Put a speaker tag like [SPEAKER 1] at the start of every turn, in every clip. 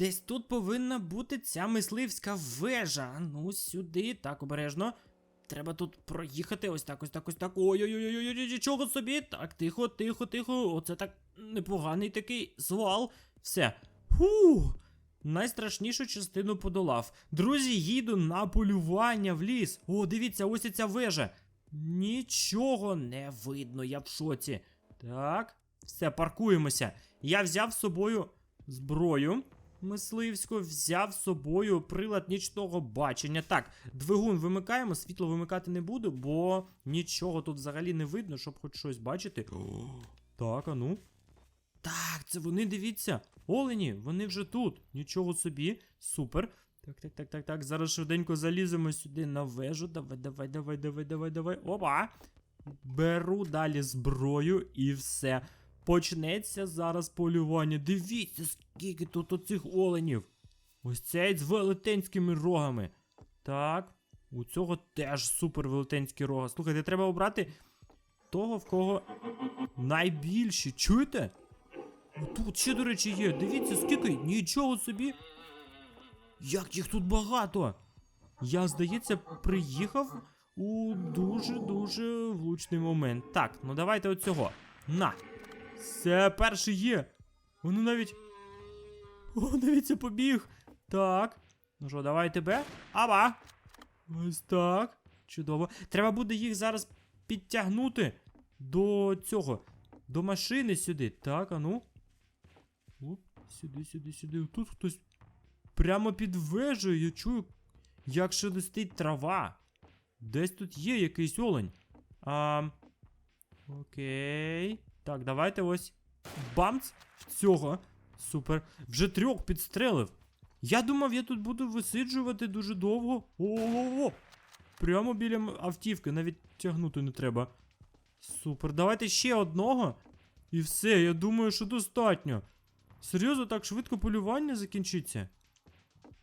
[SPEAKER 1] Десь тут повинна бути ця мисливська вежа. Ну, сюди, так, обережно. Треба тут проїхати. Ось так, ось так, ось так. Ой-ой-ой, нічого собі. Так, тихо, тихо, тихо. Оце так непоганий такий звал. Все. Фу. Найстрашнішу частину подолав. Друзі, їду на полювання в ліс. О, дивіться, ось ця вежа. Нічого не видно, я в шоці. Так, все, паркуємося. Я взяв з собою зброю мисливську, взяв з собою прилад нічного бачення. Так, двигун вимикаємо, світло вимикати не буду, бо нічого тут взагалі не видно, щоб хоч щось бачити. Так, а ну. Так, це вони, дивіться. Олені, вони вже тут. Нічого собі. Супер. Так, так, так, так, так. Зараз швиденько заліземо сюди на вежу. Давай, давай, давай, давай, давай, давай. Опа. Беру далі зброю і все. Почнеться зараз полювання. Дивіться, скільки тут оцих оленів. Ось цей з велетенськими рогами. Так, у цього теж супер велетенські рога. Слухайте, треба обрати того, в кого найбільші. Чуєте? Тут ще, до речі, є. Дивіться, скільки, нічого собі. Як їх тут багато. Я, здається, приїхав у дуже-дуже влучний момент. Так, ну давайте оцього. На. Все, перший є. Воно навіть. О, дивіться, побіг. Так. Ну що, давай тебе. Аба. Ось так. Чудово. Треба буде їх зараз підтягнути до цього. До машини сюди. Так, а ну. Оп, сюди, сюди, сюди. Тут хтось прямо під вежею. Я чую, як шелестить трава. Десь тут є якийсь олень. А, окей. Так, давайте ось. Бамц! В цього. Супер. Вже трьох підстрелив. Я думав, я тут буду висиджувати дуже довго. О-о-о! Прямо біля автівки, навіть тягнути не треба. Супер. Давайте ще одного. І все, я думаю, що достатньо. Серйозно, так швидко полювання закінчиться?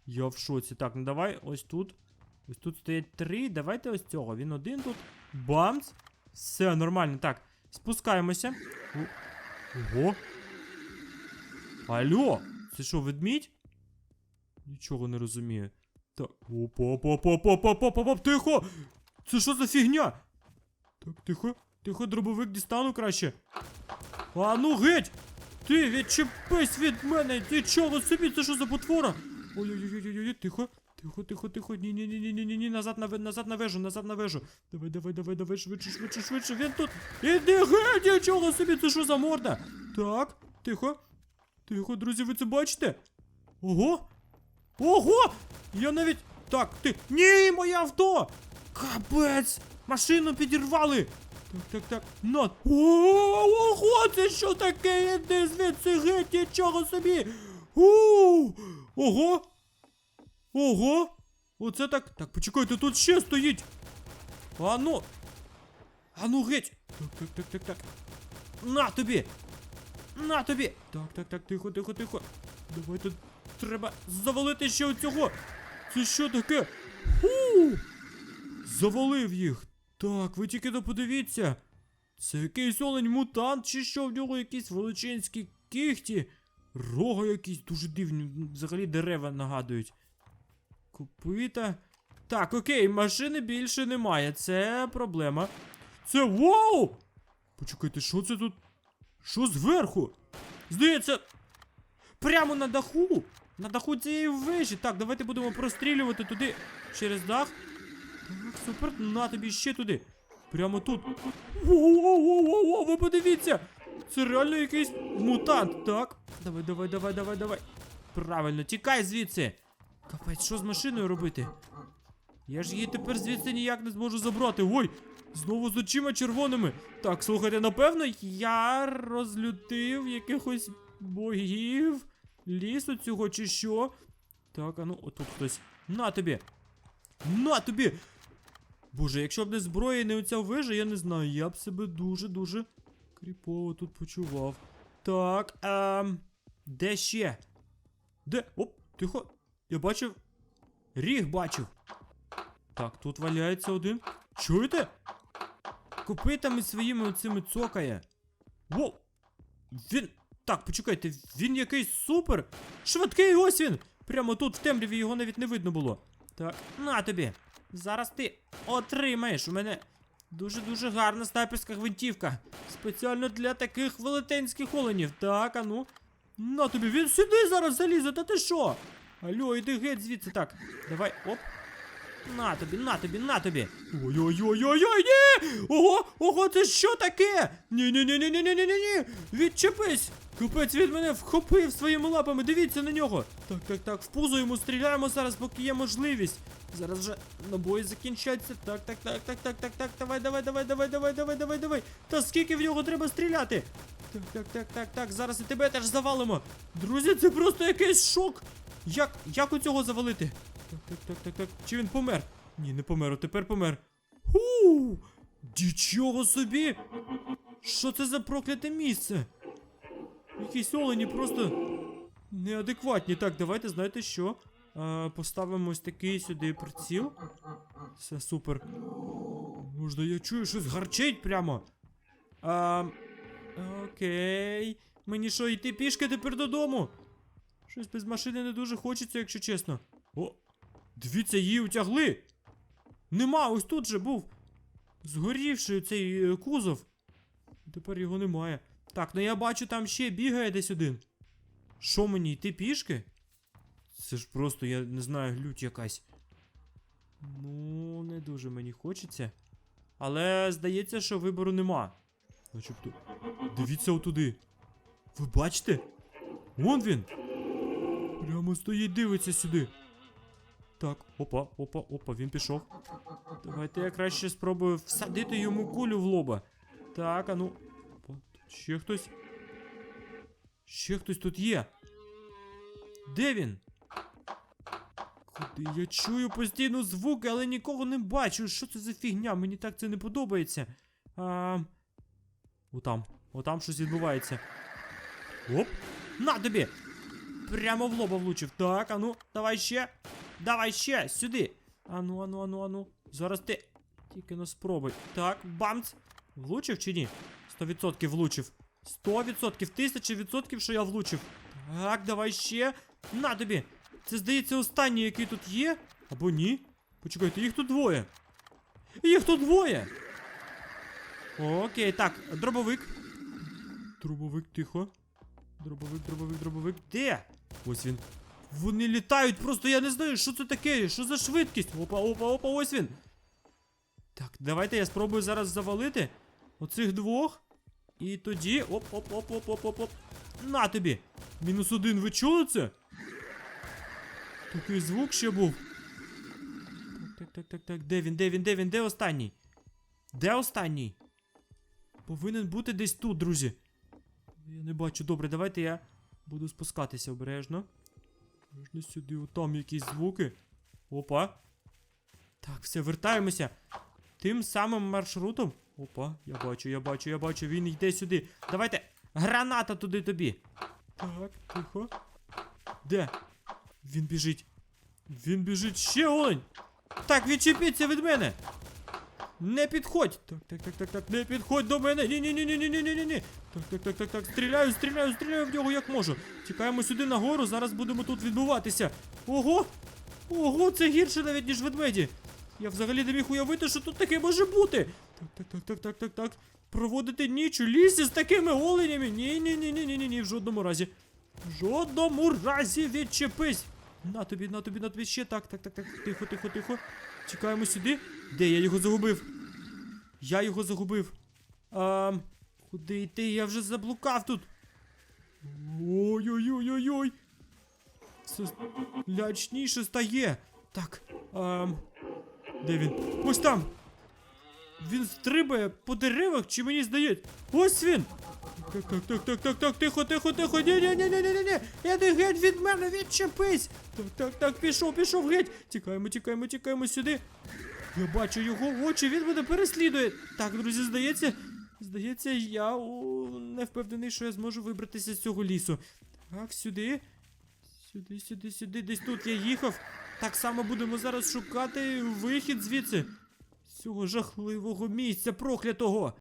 [SPEAKER 1] Я в шоці. Так, ну давай ось тут. Ось тут стоять три. Давайте ось цього. Він один тут. Бамц. Все, нормально. Так, спускаємося. Ого. Алло, це що, ведмідь? Нічого не розумію. Так. Опа-па-па-па-па-па-па-па, тихо! Це що за фігня? Так, тихо, тихо, дробовик дістану краще. А ну геть! Ти відчепись від мене! Нічого собі, це що за потвора? Ой-ой-ой-ой-ой, тихо. Тихо, тихо, тихо. Ні, ні, ні, ні, ні, ні, назад на назад на вежу, назад на вежу. Давай, давай, давай, давай, швидше, швидше, швидше. Він тут. Іди геть, нічого собі, це що за морда? Так, тихо. Тихо, друзі, ви це бачите? Ого! Ого! Я навіть. Так, ти. Ні, моє авто! Капець! Машину підірвали! Так, так, так. На. Ого, це що таке? Іди звідси геть, нічого собі! Ого! Ого! Оце так. Так, почекайте, тут ще стоїть! Ану! Ану геть! Так, так, так, так, так. На тобі! На тобі! Так, так, так, тихо, тихо, тихо. Давайте треба завалити ще оцього. Це що таке? Фу! Завалив їх. Так, ви тільки то подивіться. Це якийсь олень мутант, чи що в нього якісь величенські кіхті. Рога якісь дуже дивні, взагалі дерева нагадують. Копита. Так, окей, машини більше немає. Це проблема. Це вау! Почекайте, що це тут? Що зверху? Здається, прямо на даху. На даху цієї вежі. Так, давайте будемо прострілювати туди через дах. Так, супер, на тобі ще туди. Прямо тут. Воу-воу-воу-воу, ви подивіться! Це реально якийсь мутант, так? Давай, давай, давай, давай, давай. Правильно, тікай звідси. Капець, що з машиною робити? Я ж її тепер звідси ніяк не зможу забрати. Ой! Знову з очима червоними. Так, слухайте, напевно, я розлютив якихось богів лісу цього чи що. Так, а ну, отут хтось. На тобі! На тобі! Боже, якщо б не зброя і не оця вежа, я не знаю, я б себе дуже-дуже кріпово тут почував. Так, ем. Де ще? Де? Оп, тихо. Я бачив. Ріг бачив. Так, тут валяється один. Чуєте? Копитами своїми оцими цокає. Воу! Він. Так, почекайте, він якийсь супер. Швидкий ось він. Прямо тут в темряві його навіть не видно було. Так, на тобі. Зараз ти отримаєш. У мене дуже-дуже гарна снайперська гвинтівка. Спеціально для таких велетенських оленів. Так, а ну. На тобі, він сюди зараз залізе, та ти що? Алло, іди геть звідси, так. Давай, оп. На тобі, на тобі, на тобі. Ой-ой-ой-ой-ой, ні! Ого, ого, це що таке? Ні-ні-ні-ні-ні-ні-ні-ні! Відчепись! Капець він мене вхопив своїми лапами, дивіться на нього. Так, так, так, в пузо йому стріляємо зараз, поки є можливість. Зараз вже набої закінчаться. Так, так, так, так, так, так, так. Давай, давай, давай, давай, давай, давай, давай, давай. Та скільки в нього треба стріляти? Так, так, так, так, так. Зараз і тебе теж завалимо. Друзі, це просто якийсь шок. Як, як у цього завалити? Так, так, так, так, так. Чи він помер? Ні, не помер, а тепер помер. Ху! Нічого собі! Що це за прокляте місце? Якісь олені просто неадекватні. Так, давайте, знаєте що? А, поставимо ось такий сюди приціл. Все супер. Можна, я чую, щось гарчить прямо. А, окей. Мені що, йти пішки тепер додому? Щось без машини не дуже хочеться, якщо чесно. О, дивіться, її утягли. Нема, ось тут же був. Згорівший цей е, кузов. Тепер його немає. Так, ну я бачу, там ще бігає десь один. Що мені, йти пішки? Це ж просто, я не знаю, лють якась. Ну, не дуже мені хочеться. Але здається, що вибору нема. Начебто. Дивіться отуди. Ви бачите? Вон він. Прямо стоїть, дивиться сюди. Так, опа, опа, опа, він пішов. Давайте я краще спробую всадити йому кулю в лоба. Так, а ну. Опа, тут ще хтось. Ще хтось тут є. Де він? Куди я чую постійно звуки, але нікого не бачу. Що це за фігня? Мені так це не подобається. А... Отам, отам щось відбувається. Оп! На тобі! Прямо в лоба влучив. Так, ану, давай ще. Давай ще, сюди. Ану, ану, ану, ану. Зараз ти. Тільки не спробуй. Так, бамц. Влучив чи ні? 100% влучив. 100%, 1000%, що я влучив. Так, давай ще. На тобі. Це здається останній, який тут є. Або ні. Почекайте, їх тут двоє. Їх тут двоє. Окей, так, дробовик. Дробовик, тихо. Дробовик, дробовик, дробовик. Де? Ось він. Вони літають, просто я не знаю, що це таке, що за швидкість. Опа, опа, опа, ось він. Так, давайте я спробую зараз завалити оцих двох. І тоді. Оп, оп, оп, оп, оп, оп, оп. На тобі! Мінус один, ви чули це? Такий звук ще був. Так, так, так, так, так. Де він, де він, де він, де останній? Де останній? Повинен бути десь тут, друзі. Я не бачу. Добре, давайте я буду спускатися обережно. Можна сюди, отам якісь звуки. Опа. Так, все, вертаємося. Тим самим маршрутом. Опа, я бачу, я бачу, я бачу, він йде сюди. Давайте. Граната туди тобі. Так, тихо. Де? Він біжить. Він біжить ще олень. Так, відчепіться від мене. Не підходь! Так, так, так, так, так, не підходь до мене. Ні-ні-ні-ні-ні-ні-ні-ні. Так, так, так, так, так. Стріляю, стріляю, стріляю в нього як можу. Тікаємо сюди нагору, зараз будемо тут відбуватися. Ого! Ого, це гірше навіть, ніж ведмеді. Я взагалі не міг уявити, що тут таке може бути. Так, так, так, так, так, так, так. Проводити ніч у лісі з такими оленями. Ні-ні-ні-ні-ні-ні, в жодному разі. В жодному разі відчепись. На тобі, на тобі, на тобі ще так, так, так, так. Тихо, тихо, тихо. Чекаємо сюди. Де я його загубив? Я його загубив. А, куди йти? Я вже заблукав тут. Ой-ой-ой-ой-ой. Все лячніше стає. Так. А, де він? Ось там. Він стрибає по деревах, чи мені здається? Ось він! Так, так, так, так, так, так, тихо, тихо, тихо, ні, ні, ні, ні, ні, ні, іди геть від мене, відчепись! Так, так, так, пішов, пішов геть! Тікаємо, тікаємо, тікаємо сюди. Я бачу його очі, він мене переслідує. Так, друзі, здається, здається, я о, не впевнений, що я зможу вибратися з цього лісу. Так, сюди. Сюди, сюди, сюди, десь тут я їхав. Так само будемо зараз шукати вихід звідси. З цього жахливого місця проклятого.